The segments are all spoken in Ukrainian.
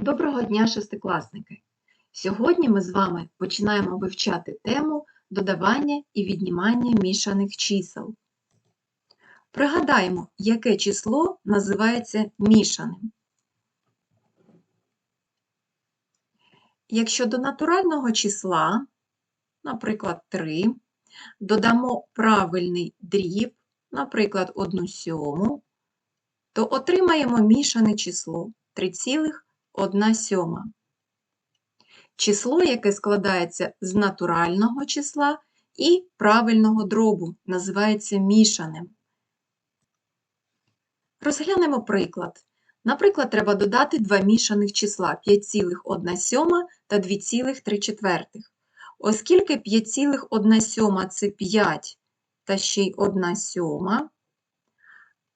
Доброго дня, шестикласники! Сьогодні ми з вами починаємо вивчати тему додавання і віднімання мішаних чисел. Пригадаємо, яке число називається мішаним. Якщо до натурального числа, наприклад, 3, додамо правильний дріб, наприклад, 1 сьому, то отримаємо мішане число 3,1 сьома. Число, яке складається з натурального числа і правильного дробу, називається мішаним. Розглянемо приклад. Наприклад, треба додати два мішаних числа 5,1 сьома та 2,3. Оскільки 5,1 сьома – це 5 та ще й 1 сьома,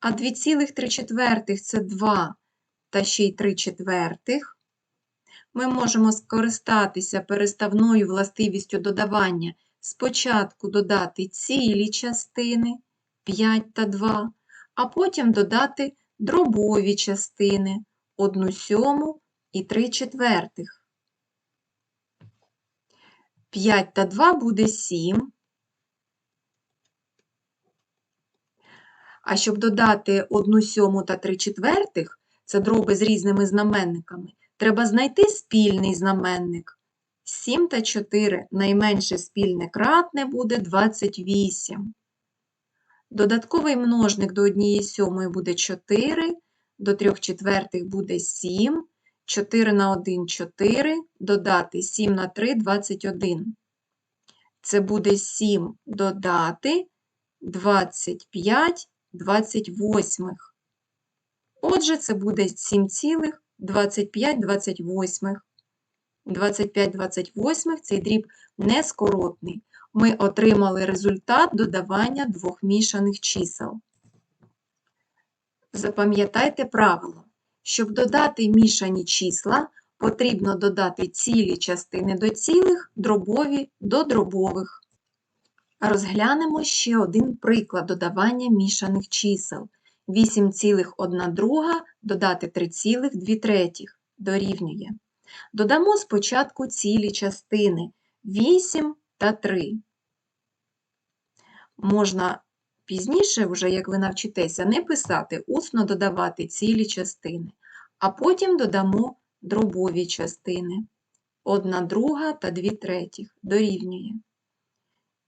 а 2,3 – це 2 та ще й 3 четвертих, ми можемо скористатися переставною властивістю додавання. Спочатку додати цілі частини 5 та 2, а потім додати дробові частини 1 сьому і 3 четвертих. 5 та 2 буде 7. А щоб додати 1 сьому та 3 четвертих, це дроби з різними знаменниками, треба знайти спільний знаменник. 7 та 4 найменше спільне кратне буде 28. Додатковий множник до 1 сьомої буде 4, до 3 четвертих буде 7, 4 на 1 – 4, додати 7 на 3 – 21. Це буде 7 додати 25 28. Отже, це буде 7,25 28. 25 28 цей дріб нескоротний. Ми отримали результат додавання двох мішаних чисел. Запам'ятайте правило. Щоб додати мішані числа, потрібно додати цілі частини до цілих, дробові до дробових. Розглянемо ще один приклад додавання мішаних чисел. 8,1 додати 3,2 дорівнює. Додамо спочатку цілі частини 8 та 3. Можна пізніше, вже, як ви навчитеся, не писати, усно додавати цілі частини, а потім додамо дробові частини. 1 друга та 2 третіх дорівнює.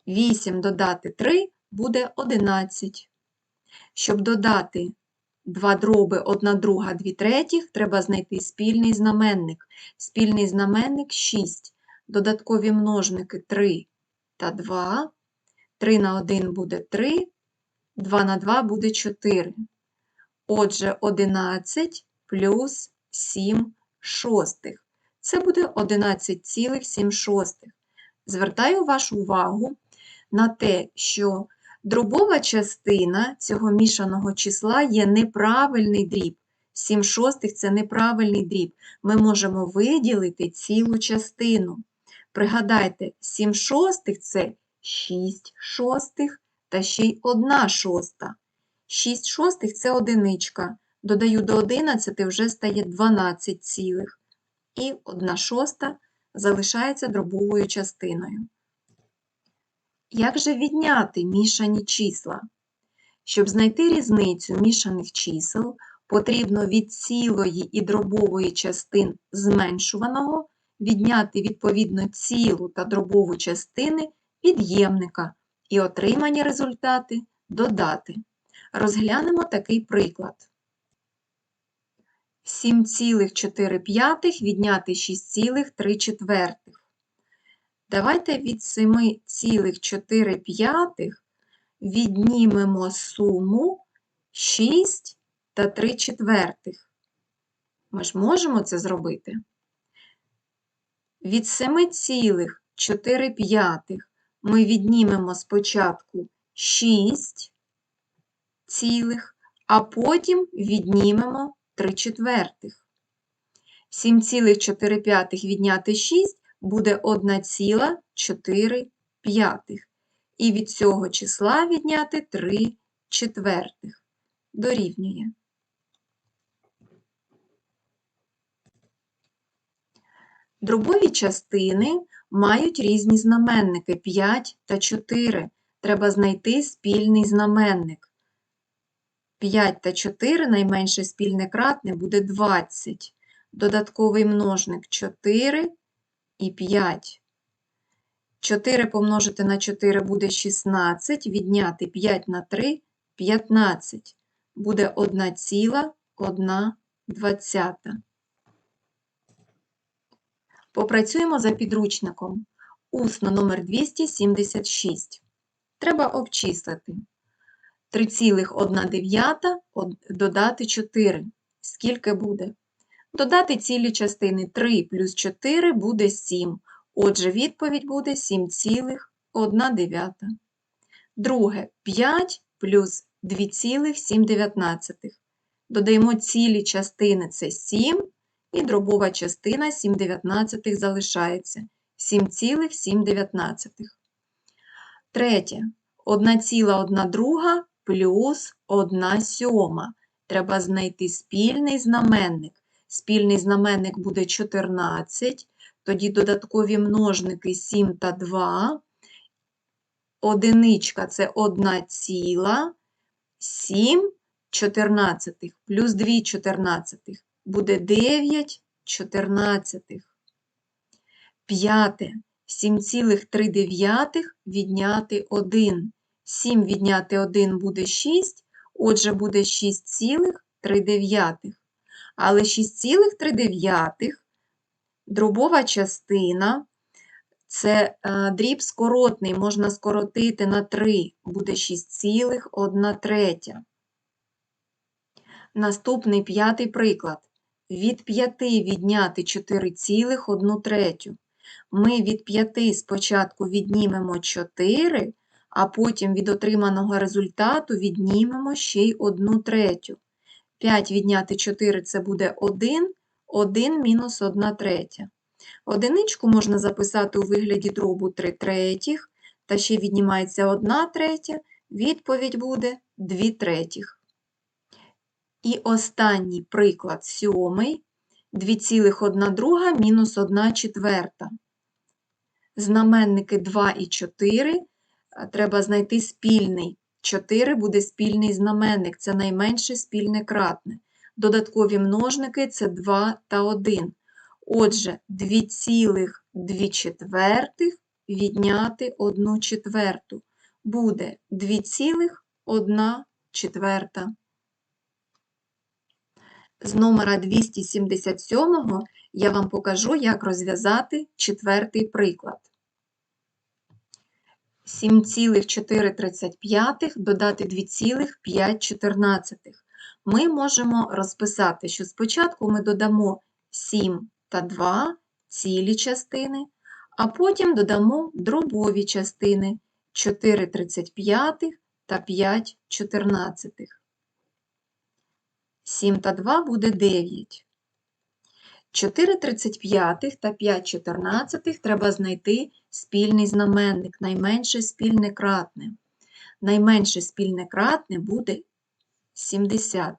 8 додати 3 буде 11. Щоб додати 2 дроби 1 друга 2 третіх, треба знайти спільний знаменник. Спільний знаменник 6. Додаткові множники 3 та 2. 3 на 1 буде 3, 2 на 2 буде 4. Отже, 11 плюс 7 шостих. Це буде 11,7 шостих. Звертаю вашу увагу на те, що дробова частина цього мішаного числа є неправильний дріб. 7 шостих це неправильний дріб. Ми можемо виділити цілу частину. Пригадайте, 7 шостих це 6 шостих та ще й 1 шоста. 6 шостих це одиничка. Додаю до 11 вже стає 12 цілих. І 1 шоста залишається дробовою частиною. Як же відняти мішані числа? Щоб знайти різницю мішаних чисел, потрібно від цілої і дробової частин зменшуваного відняти відповідно цілу та дробову частини від'ємника і отримані результати додати. Розглянемо такий приклад. 7,4 відняти 6,3. Давайте від 7,4 віднімемо суму 6 та 3 четвертих. Ми ж можемо це зробити. Від 7,4 ми віднімемо спочатку 6 цілих, а потім віднімемо 3 четвертих. 7,4 відняти 6 буде 1,4. І від цього числа відняти 3 четвертих. Дорівнює. Дробові частини мають різні знаменники 5 та 4. Треба знайти спільний знаменник. 5 та 4 найменше спільне кратне буде 20. Додатковий множник 4 і 5. 4 помножити на 4 буде 16, відняти 5 на 3 – 15. Буде 1,1 двадцята. Попрацюємо за підручником. Усно номер 276. Треба обчислити. 3,1 додати 4. Скільки буде? Додати цілі частини 3 плюс 4 буде 7. Отже, відповідь буде 7,1. Друге 5 плюс 2,7. Додаємо цілі частини це 7, і дробова частина 7,19 залишається 7,7. Третє 1,1 друга плюс 1 сьома. Треба знайти спільний знаменник. Спільний знаменник буде 14, тоді додаткові множники 7 та 2. Одиничка це 1 ціла, 7 чотирнадцятих плюс 2 чотирнадцятих буде 9 чотирнадцятих. П'яте. 7,3 відняти 1. 7 відняти 1 буде 6, отже буде 6,3. Але 6,3 дробова частина це е, дріб скоротний, можна скоротити на 3, буде 6,1 третя. Наступний п'ятий приклад. Від 5 відняти 4,1 третю. Ми від 5 спочатку віднімемо 4, а потім від отриманого результату віднімемо ще й 1 третю. 5 відняти 4 це буде 1, 1 мінус 1 третя. Одиничку можна записати у вигляді дробу 3 третіх, та ще віднімається 1 третя, відповідь буде 2 третіх. І останній приклад сьомий 2,1 друга мінус 1 четверта. Знаменники 2 і 4 треба знайти спільний. 4 буде спільний знаменник, це найменше спільне кратне. Додаткові множники це 2 та 1. Отже, 2,2 четвертих відняти 1 четверту. Буде 2,1 четверта. З номера 277 я вам покажу, як розв'язати четвертий приклад. 7,435 додати 2,514. Ми можемо розписати, що спочатку ми додамо 7 та 2 цілі частини, а потім додамо дробові частини 4,35 та 5,14. 7 та 2 буде 9. 4 35 та 5 14 треба знайти спільний знаменник, найменше спільне кратне. Найменше спільне кратне буде 70.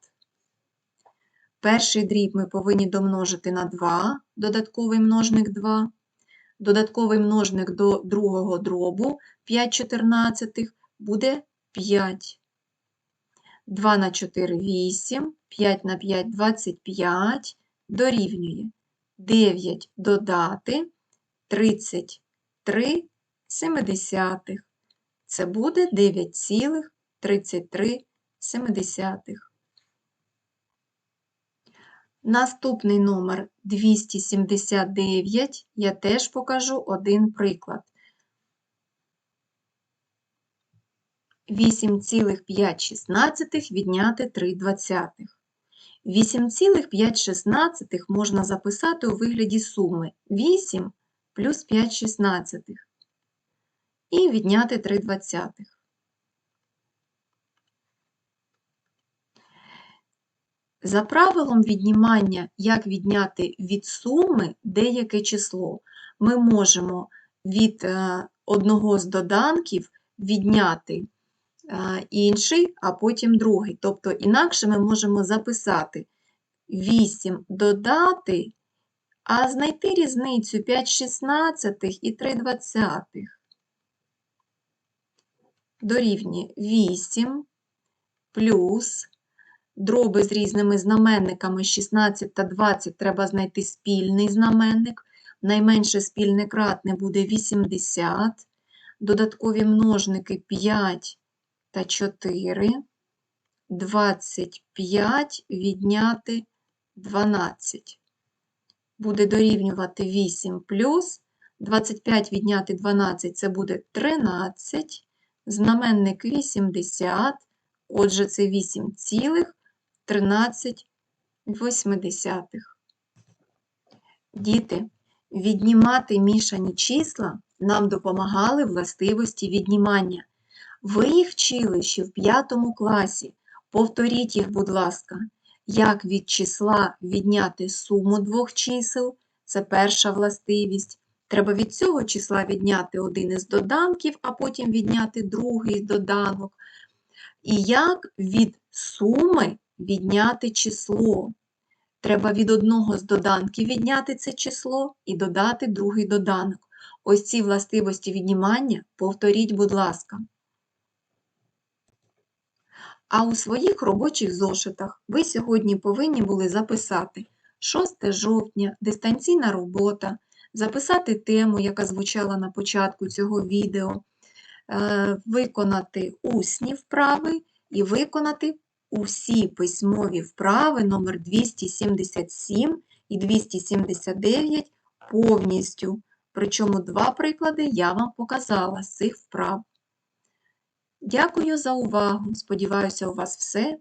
Перший дріб ми повинні домножити на 2, додатковий множник 2. Додатковий множник до другого дробу 5 14 буде 5. 2 на 4 – 8, 5 на 5 – 25, дорівнює 9 додати 33 семидесятих. Це буде 9,33. Наступний номер 279 я теж покажу один приклад. 8,5 відняти 3 двадцятих. 8,5 можна записати у вигляді суми 8 плюс 5 шістнадцятих і відняти 3 двадцятих. За правилом віднімання, як відняти від суми деяке число, ми можемо від е, одного з доданків відняти інший, а потім другий. Тобто, інакше ми можемо записати 8 додати, А знайти різницю 5 шістнадцятих і 3 двадцятих дорівнює 8 плюс дроби з різними знаменниками 16 та 20 треба знайти спільний знаменник. Найменше спільне кратне буде 80, додаткові множники 5 та 4, 25 відняти 12. Буде дорівнювати 8 плюс 25 відняти 12 це буде 13, знаменник 80, отже це 8 цілих 13 восьмидесятих. Діти, віднімати мішані числа нам допомагали властивості віднімання. Ви їх вчили ще в п'ятому класі. Повторіть їх, будь ласка, як від числа відняти суму двох чисел, це перша властивість. Треба від цього числа відняти один із доданків, а потім відняти другий доданок. І як від суми відняти число. Треба від одного з доданків відняти це число і додати другий доданок. Ось ці властивості віднімання повторіть, будь ласка. А у своїх робочих зошитах ви сьогодні повинні були записати 6 жовтня, дистанційна робота, записати тему, яка звучала на початку цього відео, е, виконати усні вправи і виконати усі письмові вправи номер 277 і 279 повністю. Причому два приклади я вам показала з цих вправ. Дякую за увагу. Сподіваюся, у вас все